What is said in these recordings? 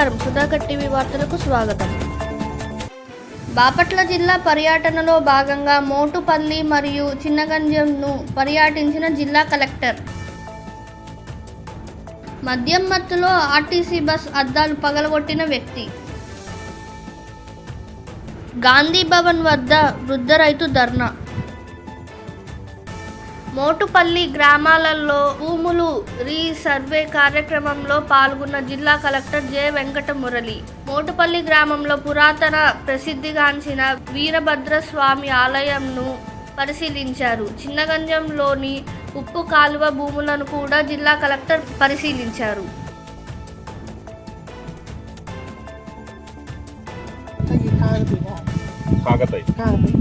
నమస్కారం. సుధాకర్ టీవీ వార్తలకు స్వాగతం. బాపట్ల జిల్లా పర్యటనలో భాగంగా మోటుపల్లి మరియు చిన్నగంజంను పర్యటించిన జిల్లా కలెక్టర్. మద్యం మత్తులో ఆర్టీసీ బస్ అద్దాలు పగలగొట్టిన వ్యక్తి. గాంధీ భవన్ వద్ద వృద్ధ రైతు ధర్నా. మోటుపల్లి గ్రామాలలో భూములు రీసర్వే కార్యక్రమంలో పాల్గొన్న జిల్లా కలెక్టర్ జె వెంకట మురళి మోటుపల్లి గ్రామంలో పురాతన ప్రసిద్ధిగాంచిన వీరభద్ర స్వామి ఆలయంను పరిశీలించారు. చిన్నగంజంలోని ఉప్పు కాలువ భూములను కూడా జిల్లా కలెక్టర్ పరిశీలించారు.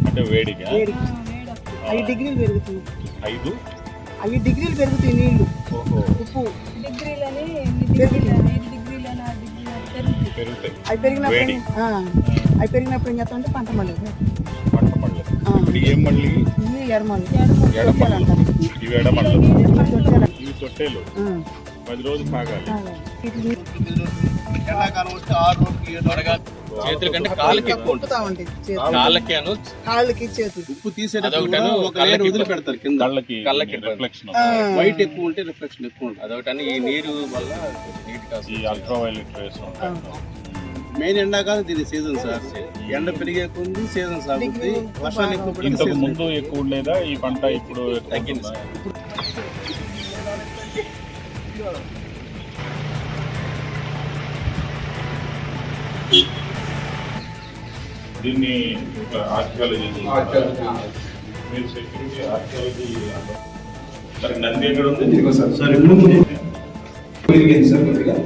అంటే వేడిగా. ఐదు డిగ్రీలు పెరుగుతుంది. ఐదు. ఐదు డిగ్రీలు పెరుగుతాయి నీళ్ళు ఓహో. ఉప్పు. డిగ్రీలని డిగ్రీలని డిగ్రీలని పెరుగుతుంది పెరుగుతాయి. అవి పెరిగినప్పుడు అవి పెరిగినప్పుడు ఏం చేస్తామంటే పంట మళ్ళీ పంట మళ్ళీ ఆ. ఇప్పుడు ఏం మళ్ళీ ఇవి ఎడమలు. ఎడమల్లు ఇవి ఎడమల్లు తొట్టాలు. ఇవి తొట్టేలు. ఆ, పది రోజులు తాగాలి. ఆ, ఇది చేతుల కంటే కాళ్ళకి ఎక్కువ ఉంటుంది. కాళ్ళకి అను కాళ్ళకి చేతులు. ఉప్పు తీసేటప్పుడు ఒక లేయర్ కళ్ళకి వదిలిపెడతారు కింద. కళ్ళకి కళ్ళకి రిఫ్లెక్షన్ వైట్ ఎక్కువ ఉంటే రిఫ్లెక్షన్ ఎక్కువ ఉంటుంది. అదొకటని ఈ నీరు వల్ల నీట్ ఈ కాదు అల్ట్రా వైలెట్ రేస్ ఉంటాయి మెయిన్ ఎండాకాలం దీని సీజన్ సార్ ఎండ పెరిగే కొంది సీజన్ సాగుతుంది వర్షాలు ఎక్కువ ఇంతకు ముందు ఎక్కువ ఉండేదా? ఈ పంట ఇప్పుడు తగ్గింది ఉంటుందా? దీన్ని ఆర్కియాలజీ మీరు సెక్యూరిటీ ఆర్కియాలజీ మరి నంది ఎక్కడ ఉంది సార్ ఇప్పుడు పెరిగింది సార్ కొద్దిగా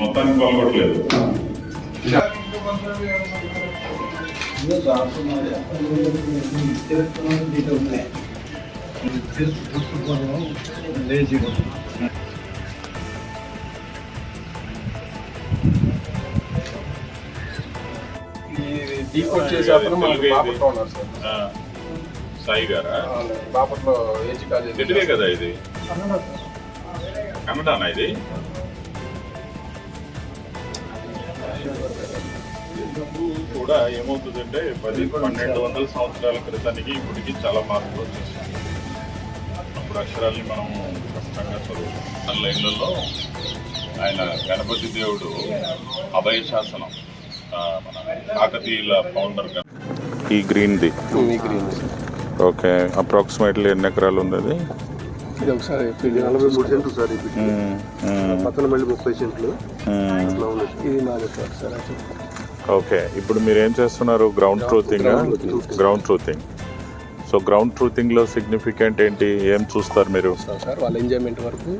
మొత్తానికి పాల్గొట్టలేదు డీకోడ్ చేసే అతను మనకి బాపట్లో ఉన్నారు సార్. ఆ, సాయి గారా? బాపట్లో ఏజీ కాలేజ్. తెలుగే కదా ఇది? కన్నడానా ఇది? కూడా ఏమవుతుందంటే పది పన్నెండు వందల సంవత్సరాల క్రితానికి ఇప్పటికి చాలా మార్పులు వచ్చేసాయి అప్పుడు అక్షరాల్ని మనం కష్టంగా చదువుతాం లైన్లలో ఆయన గణపతి దేవుడు అభయ శాసనం ఆ, మన కాకతీయుల ఫౌండర్ ఈ గ్రీన్ది ఓకే అప్రాక్సిమేట్లీ ఎన్ని ఎకరాలు ఉంది అది? ఇది ఒకసారి నలభై మూడు సెంట్లు సార్ ఇది. పక్కన మళ్ళీ ముప్పై సెంట్లు. అట్లా ఇది నాలుగు సార్ సార్ ఓకే ఇప్పుడు మీరు ఏం చేస్తున్నారు? Ground truthing ground truthing so ground ట్రూతింగ్లో significant ఏంటి? ఏం చూస్తారు మీరు? సార్ వాళ్ళ ఎంజాయ్మెంట్ వరకు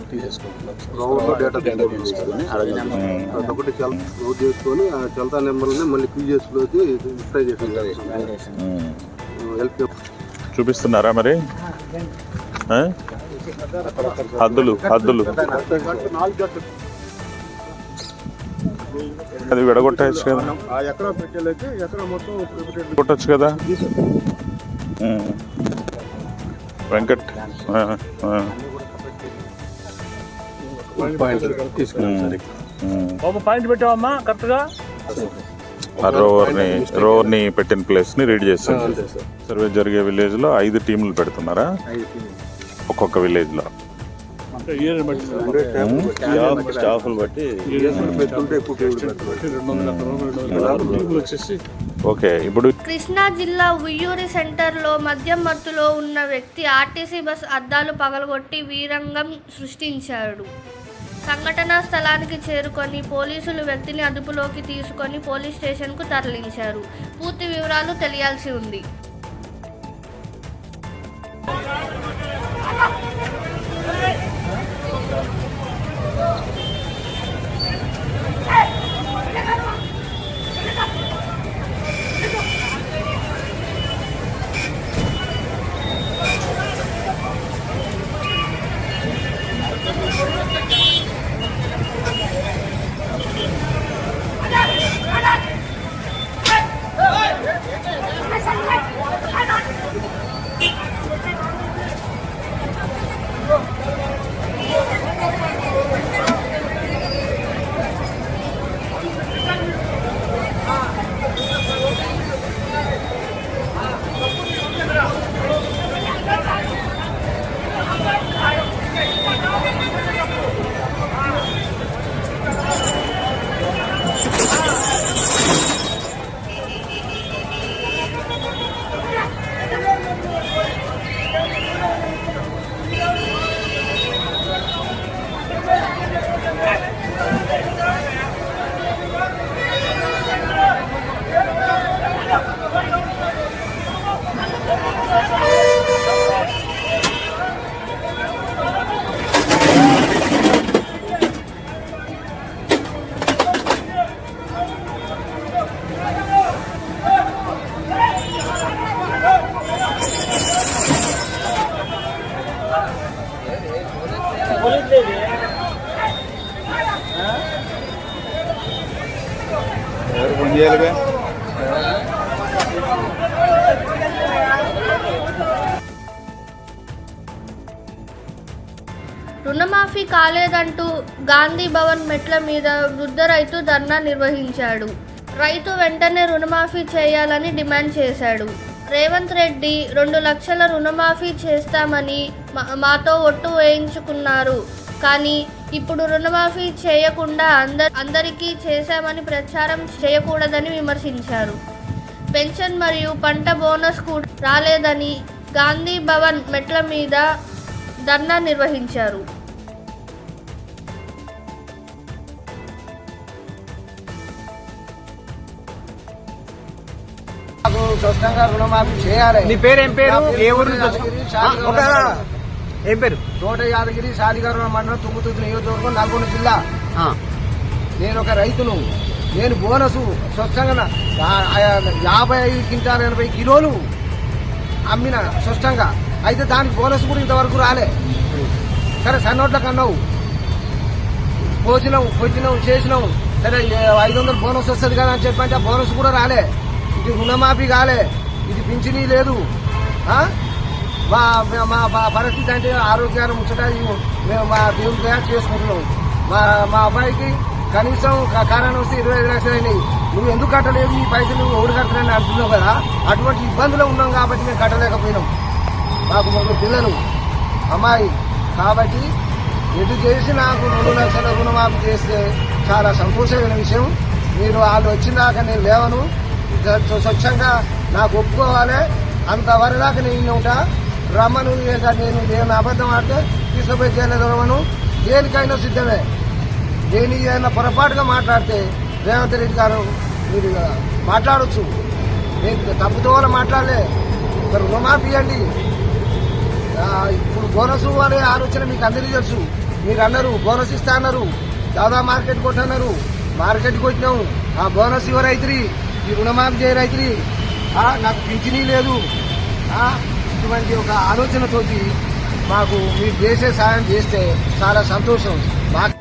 చేసుకొని ఆ చల్తా నెంబర్ని మళ్ళీ క్యూజెస్లోకి ట్రై చేసి చూపిస్తున్నారా మరి? హద్దులు హద్దులు. అది విడగొట్టచ్చు కదా. ఆ ఎకరా పెట్టేలకి ఎకరా మొత్తం కొట్టచ్చు కదా. వెంకట్. ఆ, ఆ. పాయింట్ తీసుకున్నాం సార్ మ్మ్. ఆ రోవర్ని రోవర్ని పెట్టిన ప్లేస్ని రీడ్ సార్. సర్వే జరిగే విలేజ్లో ఐదు టీంలు పెడుతున్నారా? ఒక్కొక్క విలేజ్ బట్టి ఓకే ఇప్పుడు కృష్ణా జిల్లా ఉయ్యూరి సెంటర్లో మద్యం మత్తులో ఉన్న వ్యక్తి ఆర్టీసీ బస్ అద్దాలు పగలగొట్టి వీరంగం సృష్టించాడు. సంఘటనా స్థలానికి చేరుకొని పోలీసులు వ్యక్తిని అదుపులోకి తీసుకొని పోలీస్ స్టేషన్కు తరలించారు. పూర్తి వివరాలు తెలియాల్సి ఉంది. Let's go. రుణమాఫీ కాలేదంటూ గాంధీ భవన్ మెట్ల మీద వృద్ధ రైతు ధర్నా నిర్వహించాడు. రైతు వెంటనే రుణమాఫీ చేయాలని డిమాండ్ చేశాడు. రేవంత్ రెడ్డి రెండు లక్షల రుణమాఫీ చేస్తామని మా- మాతో ఒట్టు వేయించుకున్నారు. కానీ ఇప్పుడు రుణమాఫీ చేయకుండా అందరి అందరికీ చేశామని ప్రచారం చేయకూడదని విమర్శించారు. పెన్షన్ మరియు పంట బోనస్ కూడా రాలేదని గాంధీ భవన్ మెట్ల మీద ధర్నా నిర్వహించారు. స్పష్టంగా రుణమాఫీ చేయాలి. నీ పేరు ఏం పేరు? ఏ ఊరు శాలిగౌరవ. ఏం పేరు? తోట యాదగిరి శాలిగారు మండలం తుంగుతుర్తి నియోజకవర్గం నల్గొండ జిల్లా. నేను ఒక రైతును. నేను బోనసు స్వచ్ఛంగా యాభై ఐదు క్వింటాల్ ఎనభై కిలోలు అమ్మిన స్పష్టంగా అయితే దానికి బోనస్ కూడా ఇంతవరకు రాలే. సరే సన్నోట్లకు అన్నావు పోసినాం పొచ్చినాం చేసినాం. సరే ఐదు వందలు బోనస్ వస్తుంది కదా అని చెప్పంటే ఆ బోనస్ కూడా రాలే. ఇది రుణమాఫీ కాలే. ఇది పింఛనీ లేదు. మా మా- మా పరిస్థితి అంటే ఆరోగ్యాన్ని ముచ్చట మేము మా దేవుని తయారు చేసుకుంటున్నాం. మా మా అబ్బాయికి కనీసం కారణం వస్తే ఇరవై ఐదు లక్షలు అయినాయి. నువ్వు ఎందుకు కట్టలేదు? ఈ పైసలు నువ్వు ఎవరు కట్టలేని అంటున్నావు కదా? అటువంటి ఇబ్బందులు ఉన్నాం కాబట్టి మేము కట్టలేకపోయినాం. మాకు మొదలు పిల్లలు అమ్మాయి. కాబట్టి ఎటు చేసి నాకు రెండు లక్షల రుణమాఫీ చేస్తే చాలా సంతోషమైన విషయం. మీరు వాళ్ళు వచ్చినాక నేను లేవను. స్వచ్ఛంగా నాకు ఒప్పుకోవాలి. అంతవరకు దాకా నేను ఉంటా. రమ్మను ఇక నేను నేను అబద్ధం ఆడితే తీసుకుపోయి చేయలేదమ్మను దేనికైనా సిద్ధమే. నేను ఏదైనా పొరపాటుగా మాట్లాడితే రేవంత్ రెడ్డి గారు మీరు మాట్లాడచ్చు మాట్లాడొచ్చు. నేను తప్పుతో మాట్లాడలే. మరి రుణమాఫీ అండి ఇప్పుడు బోనస్ అనే ఆలోచన మీకు అందరికీ తెలుసు. మీరు అన్నారు బోనస్ ఇస్తా అన్నారు. దాదా మార్కెట్ కొట్టన్నారు. మార్కెట్కి వచ్చినాము ఆ బోనస్ ఇవ్వరైతే ఈ రుణమాఫీ చేయ రైతులు నాకు పింఛనీ లేదు. ఇటువంటి ఒక ఆలోచనతోటి మాకు మీరు చేసే సాయం చేస్తే చాలా సంతోషం. మాకు